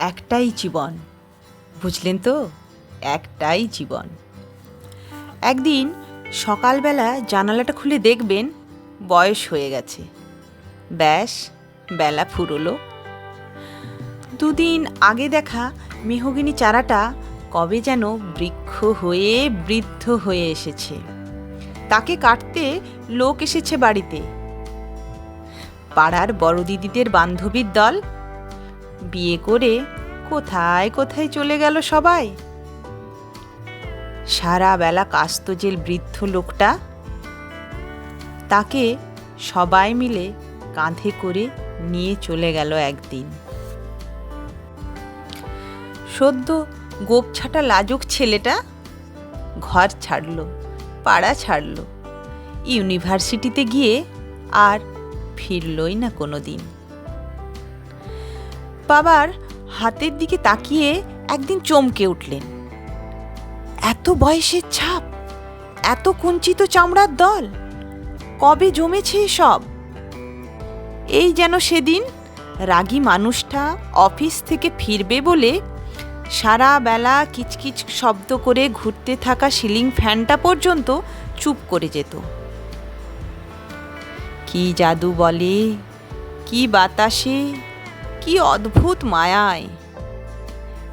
একটাই জীবন। বুঝলেন তো? একটাই জীবন। একদিন সকালবেলা জানালাটা খুলে দেখবেন বয়স হয়ে গেছে। ব্যাস, বেলা ফুরলো। দুদিন আগে দেখা মেহগিনি চারাটা কবে যেন বৃক্ষ হয়ে বৃদ্ধ হয়ে এসেছে। তাকে কাটতে লোক এসেছে বাড়িতে। পাড়ার বড় দিদিদের বান্ধবীর দল বিয়ে করে কোথায় কোথায় চলে গেল সবাই? সারা বেলা কাস্তজেল বৃদ্ধ লোকটা তাকে সবাই মিলে কাঁধে করে নিয়ে চলে গেল একদিন। সদ্য গোপছাটা লাজুক ছেলেটা ঘর ছাড়লো, পাড়া ছাড়ল, ইউনিভার্সিটিতে গিয়ে আর ফিরলই না কোনো দিন বাবার হাতের দিকে তাকিয়ে একদিন চমকে উঠলেন। এত বয়সের ছাপ, এত কুঞ্চিত চামড়ার দল, কবে জমেছে সব এই যেন সেদিন রাগী মানুষটা অফিস থেকে ফিরবে বলে সারা বেলা কিচকিচ শব্দ করে ঘুরতে থাকা সিলিং ফ্যানটা পর্যন্ত চুপ করে যেত। কি জাদু বলে, কি বাতাসে কি অদ্ভুত মায়ায়।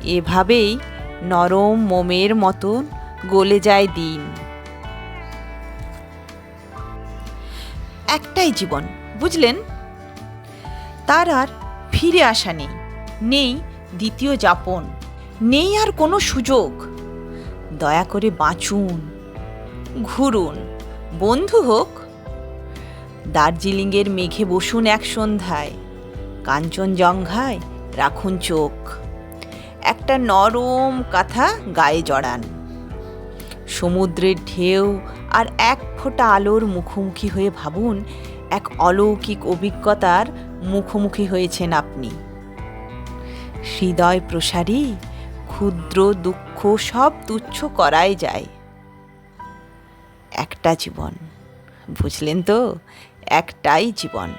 এভাবেই নরম মোমের মতন গলে যায় দিন। একটাই জীবন, বুঝলেন? তার আর ফিরে আসা নেই। নেই দ্বিতীয় যাপন, নেই আর কোনো সুযোগ। দয়া করে বাঁচুন, ঘুরুন, বন্ধু হোক। দার্জিলিংয়ের মেঘে বসুন এক সন্ধ্যায়। কাঞ্চনজঙ্ঘায় রাখুন চোখ। একটা নরম কাঁথা গায়ে জড়ান। সমুদ্রের ঢেউ আর এক ফোঁটা আলোর মুখোমুখি হয়ে ভাবুন, এক অলৌকিক অভিজ্ঞতার মুখোমুখি হয়েছেন আপনি। হৃদয় প্রসারী, ক্ষুদ্র দুঃখ সব তুচ্ছ করাই যায়। একটা জীবন, বুঝলেন তো? একটাই জীবন।